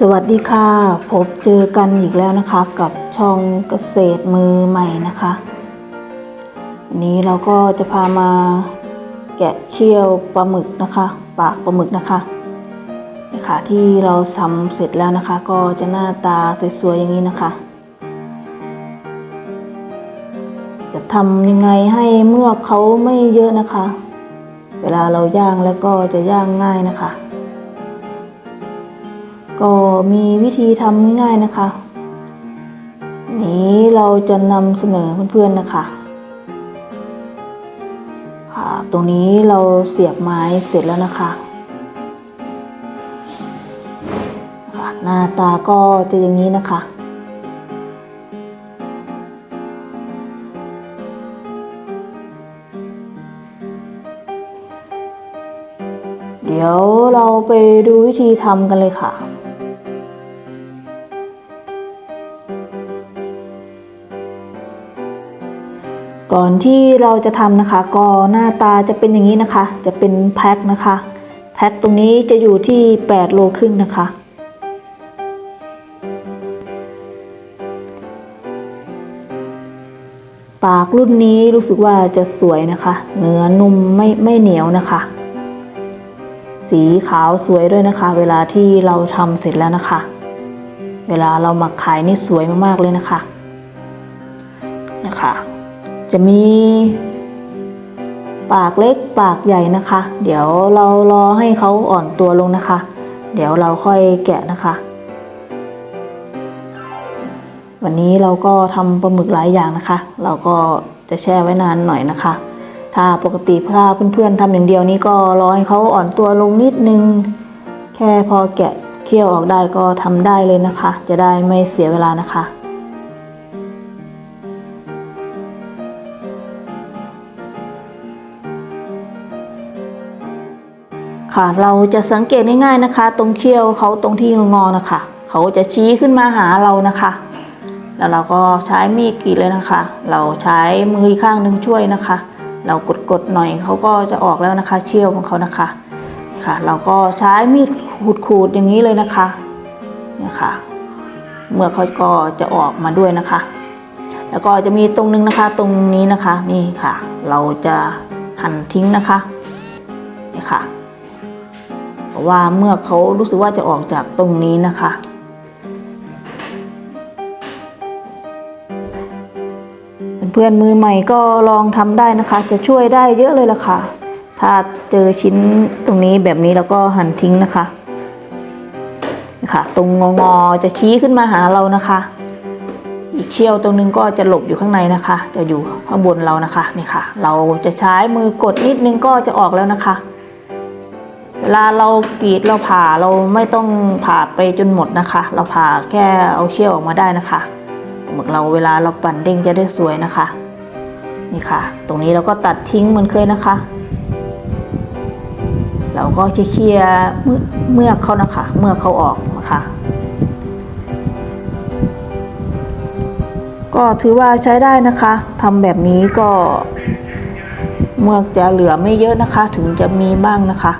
สวัสดีค่ะ พบเจอกันอีกแล้วนะคะ กับช่องเกษตรมือใหม่นะคะวันนี้เราก็จะพามาแกะเคี่ยวปลาหมึกนะคะ ปากปลาหมึกนะคะนี่ค่ะที่เราทำเสร็จแล้วนะคะ ก็จะหน้าตาสวยๆอย่างนี้นะคะ จะทำยังไงให้เมือกเขาไม่เยอะนะคะ เวลาเราย่างแล้วก็จะย่างง่ายนะคะ ก็มีวิธีทำง่ายๆนะคะ นี้เราจะนำเสนอเพื่อนๆนะคะค่ะตรงนี้เราเสียบไม้เสร็จแล้วนะคะค่ะหน้าตาก็จะอย่างนี้นะคะ เดี๋ยวเราไปดูวิธีทำกันเลยค่ะ ก่อนที่เราจะทำนะคะก็หน้าตาจะเป็นอย่างนี้นะคะ จะเป็นแพ็คนะคะ แพ็คตรงนี้จะอยู่ที่ 8 โลครึ่งนะคะ ปากรุ่นนี้รู้สึกว่าจะสวยนะคะ เนื้อนุ่มไม่ไม่เหนียวนะคะ สีขาวสวยด้วยนะคะ เวลาที่เราทำเสร็จแล้วนะคะ เวลาเราหมักขายนี่สวยมากๆเลยนะคะนะคะ จะมีปากเล็กปากใหญ่นะคะ เดี๋ยวเรารอให้เขาอ่อนตัวลงนะคะ เดี๋ยวเราค่อยแกะนะคะ วันนี้เราก็ทำปลาหมึกหลายอย่างนะคะ เราก็จะแช่ไว้นานหน่อยนะคะ ถ้าปกติถ้าเพื่อนๆทำอย่างเดียวนี้ก็รอให้เขาอ่อนตัวลงนิดนึง แค่พอแกะเคี่ยวออกได้ก็ทำได้เลยนะคะ จะได้ไม่เสียเวลานะคะ ค่ะ เราจะสังเกตง่ายๆนะคะ ตรงเขี้ยวเขาตรงที่งอๆนะคะเขาจะชี้ขึ้นมาหาเรานะคะ แล้วเราก็ใช้มีดกรีดเลยนะคะ เราใช้มือข้างหนึ่งช่วยนะคะ เรากดๆหน่อยเขาก็จะออกแล้วนะคะ เชี่ยวของเขานะคะค่ะ เราก็ใช้มีดขูดๆอย่างนี้เลยนะคะเนี่ยค่ะเมื่อเขาก็จะออกมาด้วยนะคะ แล้วก็จะมีตรงนึงนะคะ ตรงนี้นะคะ นี่ค่ะ เราจะหั่นทิ้งนะคะนี่ค่ะ ว่าเมื่อเขารู้สึกว่าจะออกจากตรงนี้นะคะ เพื่อนมือใหม่ก็ลองทำได้นะคะ จะช่วยได้เยอะเลยล่ะค่ะ ถ้าเจอชิ้นตรงนี้แบบนี้แล้วก็หั่นทิ้งนะคะค่ะ ตรงงอๆจะชี้ขึ้นมาหาเรานะคะ อีกเชี่ยวตรงนึงก็จะหลบอยู่ข้างในนะคะ จะอยู่ข้างบนเรานะคะนี่ค่ะ เราจะใช้มือกดนิดนึงก็จะออกแล้วนะคะ เวลาเรากรีดเราผ่าเราไม่ต้องผ่าไปจนหมดนะคะ เราผ่าแค่เอาเชี่ยวออกมาได้นะคะเหมือนเราเวลาเราปั่นเด้งจะได้สวยนะคะ นี่ค่ะ ตรงนี้เราก็ตัดทิ้งเหมือนเคยนะคะ เราก็เคลียร์เมื่อเขานะคะ เมื่อเขาออกนะคะก็ถือว่าใช้ได้นะคะทำแบบนี้ก็เมือกจะเหลือไม่เยอะนะคะ ถึงจะมีบ้างนะคะ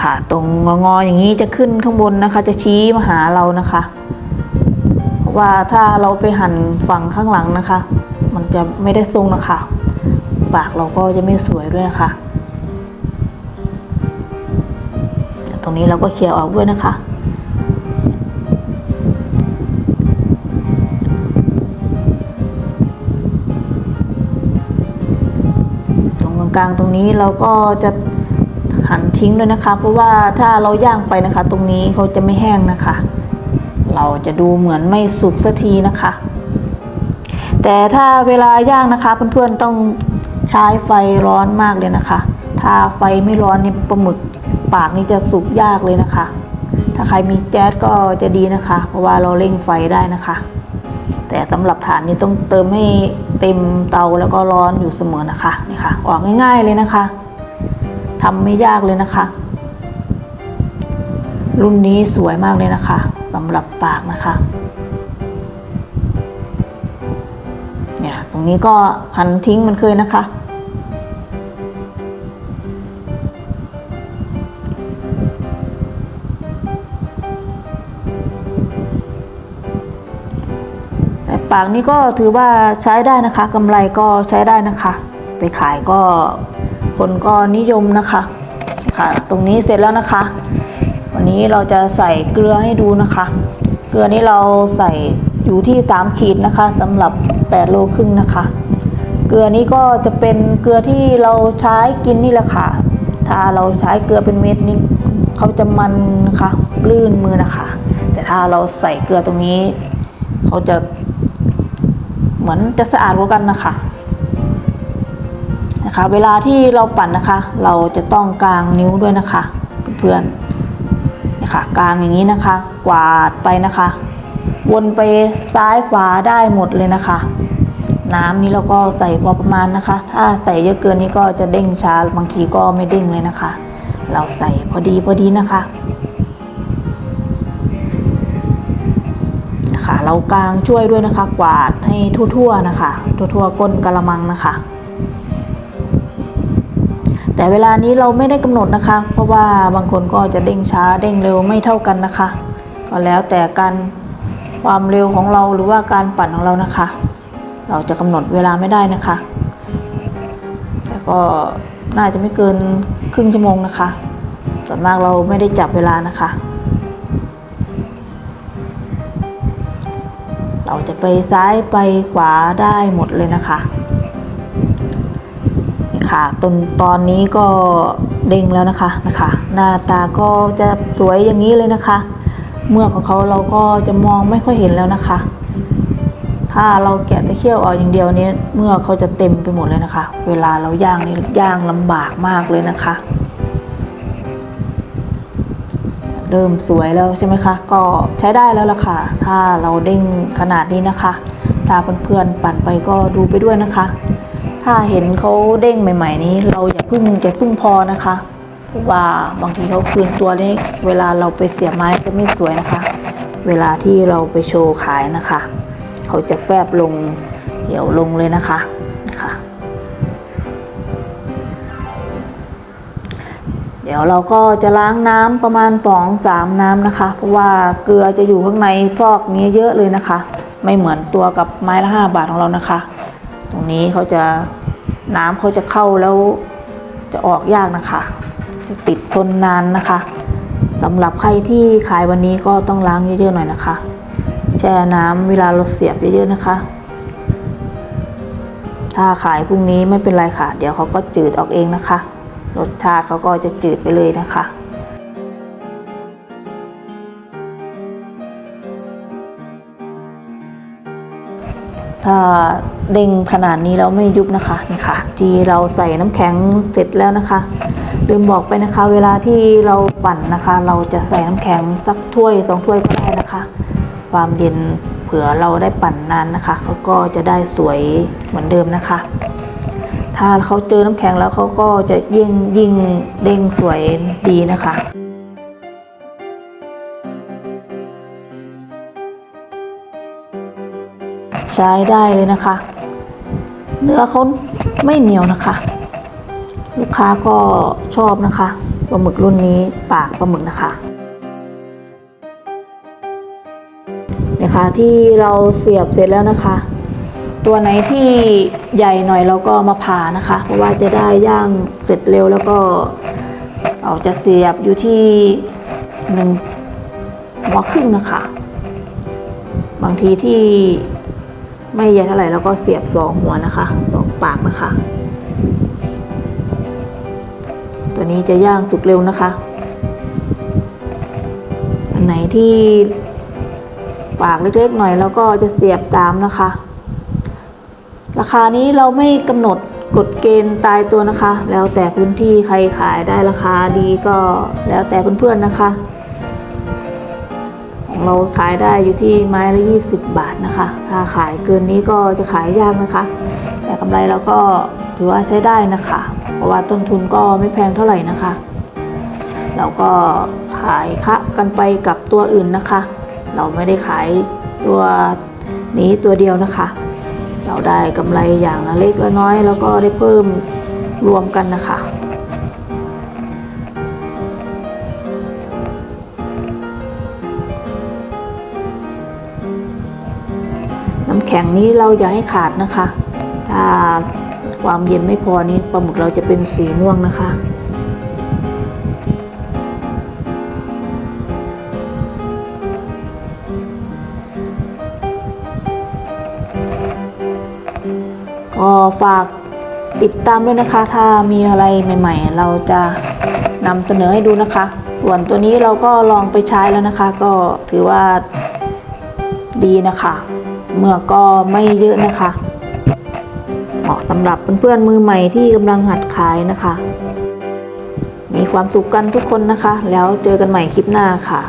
ค่ะ ตรงงอๆอย่างนี้จะขึ้นข้างบนนะคะ จะชี้มาหาเรานะคะ เพราะว่าถ้าเราไปหั่นฝั่งข้างหลังนะคะ มันจะไม่ได้ทรงนะคะ ปากเราก็จะไม่สวยด้วยนะคะ ตรงนี้เราก็เคลียร์ออกด้วยนะคะตรงกลางๆตรงนี้เราก็จะ หั่นทิ้งด้วยนะคะ เพราะว่าถ้าเราย่างไปนะคะ ตรงนี้เขาจะไม่แห้งนะคะ เราจะดูเหมือนไม่สุกสักทีนะคะ แต่ถ้าเวลาย่างนะคะเพื่อนๆต้องใช้ไฟร้อนมากเลยนะคะ ถ้าไฟไม่ร้อนนี่ปลาหมึกปากนี่จะสุกยากเลยนะคะ ถ้าใครมีแก๊สก็จะดีนะคะ เพราะว่าเราเร่งไฟได้นะคะ แต่สำหรับฐานนี้ต้องเติมให้เต็มเตาแล้วก็ร้อนอยู่เสมอนะคะนี่ค่ะออกง่าย ๆเลยนะคะ ทำไม่ยากเลยนะคะ รุ่นนี้สวยมากเลยนะคะสำหรับปากนะคะ เนี่ย ตรงนี้ก็หันทิ้งมันเคยนะคะ แต่ปากนี้ก็ถือว่าใช้ได้นะคะกำไรก็ใช้ได้นะคะ ไปขายก็ คนก็นิยมนะคะค่ะ ตรงนี้เสร็จแล้วนะคะ วันนี้เราจะใส่เกลือให้ดูนะคะ เกลือนี้เราใส่อยู่ที่ 3 ขีดนะคะสำหรับ 8 โลครึ่งนะคะ เกลือนี้ก็จะเป็นเกลือที่เราใช้กินนี่แหละค่ะ ถ้าเราใช้เกลือเป็นเม็ดนี่เขาจะมันนะคะลื่นมือนะคะ แต่ถ้าเราใส่เกลือตรงนี้ เขาจะเหมือนจะสะอาดกว่ากันนะคะ นะคะ เวลาที่เราปั่นนะคะ เราจะต้องกางนิ้วด้วยนะคะเพื่อนๆนะคะกางอย่างนี้นะคะ กวาดไปนะคะ วนไปซ้ายขวาได้หมดเลยนะคะ น้ำนี้เราก็ใส่พอประมาณนะคะ ถ้าใส่เยอะเกินนี้ก็จะเด้งช้าบางทีก็ไม่เด้งเลยนะคะ เราใส่พอดีพอดีนะคะนะคะ เรากางช่วยด้วยนะคะ กวาดให้ทั่วๆนะคะ ทั่วๆก้นกระมังนะคะ แต่เวลานี้เราไม่ได้กำหนดนะคะ เพราะว่าบางคนก็จะเด้งช้าเด้งเร็วไม่เท่ากันนะคะ ก็แล้วแต่การความเร็วของเราหรือว่าการปั่นของเรานะคะ เราจะกำหนดเวลาไม่ได้นะคะแต่ก็น่าจะไม่เกินครึ่งชั่วโมงนะคะส่วนมากเราไม่ได้จับเวลานะคะ เราจะไปซ้ายไปขวาได้หมดเลยนะคะ ค่ะตอนตอนนี้ก็เด้งแล้วนะคะนะคะ หน้าตาก็จะสวยอย่างนี้เลยนะคะ เมือกของเขาเราก็จะมองไม่ค่อยเห็นแล้วนะคะ ถ้าเราแกะตะเคียวออกอย่างเดียวนี้เมื่อเขาจะเต็มไปหมดเลยนะคะ เวลาเราย่างนี่ย่างลำบากมากเลยนะคะ เริ่มสวยแล้วใช่ไหมคะ ก็ใช้ได้แล้วล่ะค่ะ ถ้าเราเด้งขนาดนี้นะคะ ถ้าเพื่อนๆปั่นไปก็ดูไปด้วยนะคะ ถ้าเห็นเขาเด้งใหม่ ๆ นี้ เราอย่าพึ่งอย่าพึ่งพอนะคะเพราะว่าบางทีเขาคืนตัวนี้เวลาเราไปเสียบไม้จะไม่สวยนะคะ เวลาที่เราไปโชว์ขายนะคะ เขาจะแฟบลงเดี๋ยวลงเลยนะคะนะคะเดี๋ยวเราก็จะล้างน้ำประมาณสองสามน้ำนะคะ เพราะว่าเกลือจะอยู่ข้างในซอกนี้เยอะเลยนะคะ ไม่เหมือนตัวกับไม้ละห้าบาทของเรานะคะ นี้เขาจะน้ำเขาจะเข้าแล้วจะออกยากนะคะ จะติดทนนานนะคะสำหรับใครที่ขายวันนี้ก็ต้องล้างเยอะๆหน่อยนะคะ แช่น้ำเวลาเราเสียบเยอะๆนะคะ ถ้าขายพรุ่งนี้ไม่เป็นไรค่ะ เดี๋ยวเขาก็จืดออกเองนะคะ รสชาติเขาก็จะจืดไปเลยนะคะ ถ้าเด้งขนาดนี้แล้วไม่ยุบนะคะนี่ค่ะ ที่เราใส่น้ำแข็งเสร็จแล้วนะคะลืมบอกไปนะคะ เวลาที่เราปั่นนะคะ เราจะใส่น้ำแข็งสักถ้วยสองถ้วยก็ได้นะคะ ความเย็นเผื่อเราได้ปั่นนานนะคะเขาก็จะได้สวยเหมือนเดิมนะคะ ถ้าเขาเจอน้ำแข็งแล้วเขาก็จะยิ่งยิ่งเด้งสวยดีนะคะ ใช้ได้เลยนะคะ เนื้อเขาไม่เหนียวนะคะ ลูกค้าก็ชอบนะคะปลาหมึกรุ่นนี้ปากปลาหมึกนะคะเนี่ยค่ะที่เราเสียบเสร็จแล้วนะคะ ตัวไหนที่ใหญ่หน่อยเราก็มาผ่านะคะ เพราะว่าจะได้ย่างเสร็จเร็วแล้วก็เราจะเสียบอยู่ที่หนึ่งหัวครึ่งนะคะ บางทีที่ ไม่ใหญ่เท่าไหร่แล้วก็เสียบสองหัวนะคะสองปากนะคะ ตัวนี้จะย่างสุกเร็วนะคะ อันไหนที่ปากเล็กๆหน่อยแล้วก็จะเสียบตามนะคะ ราคานี้เราไม่กำหนดกฎเกณฑ์ตายตัวนะคะ แล้วแต่พื้นที่ใครขายได้ราคาดีก็แล้วแต่เพื่อนๆนะคะ เราขายได้อยู่ที่ไม้ละ 20 บาทนะคะ ถ้าขายเกินนี้ก็จะขายยากนะคะ แต่กำไรเราก็ถือว่าใช้ได้นะคะ เพราะว่าต้นทุนก็ไม่แพงเท่าไหร่นะคะ เราก็ขายคะกันไปกับตัวอื่นนะคะ เราไม่ได้ขายตัวนี้ตัวเดียวนะคะ เราได้กำไรอย่างละเล็กละน้อย แล้วก็ได้เพิ่มรวมกันนะคะ น้ำแข็งนี้เราอย่าให้ขาดนะคะถ้าความเย็นไม่พอนี้ปลาหมึกเราจะเป็นสีม่วงนะคะ ก็ฝากติดตามด้วยนะคะ ถ้ามีอะไรใหม่ ๆ เราจะนำเสนอให้ดูนะคะ ส่วนตัวนี้เราก็ลองไปใช้แล้วนะคะ ก็ถือว่าดีนะคะ เมื่อก็ไม่เยอะนะคะ เหมาะสำหรับเพื่อนๆมือใหม่ที่กำลังหัดขายนะคะ มีความสุขกันทุกคนนะคะ แล้วเจอกันใหม่คลิปหน้าค่ะ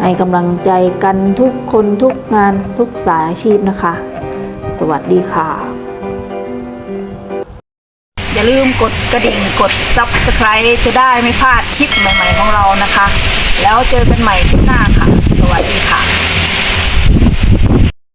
ให้กำลังใจกันทุกคนทุกงานทุกสายอาชีพนะคะ สวัสดีค่ะ อย่าลืมกดกระดิ่งกด Subscribe จะได้ไม่พลาดคลิปใหม่ ๆ ของเรานะคะแล้วเจอกันใหม่คลิปหน้าค่ะ วัสดีค่ะ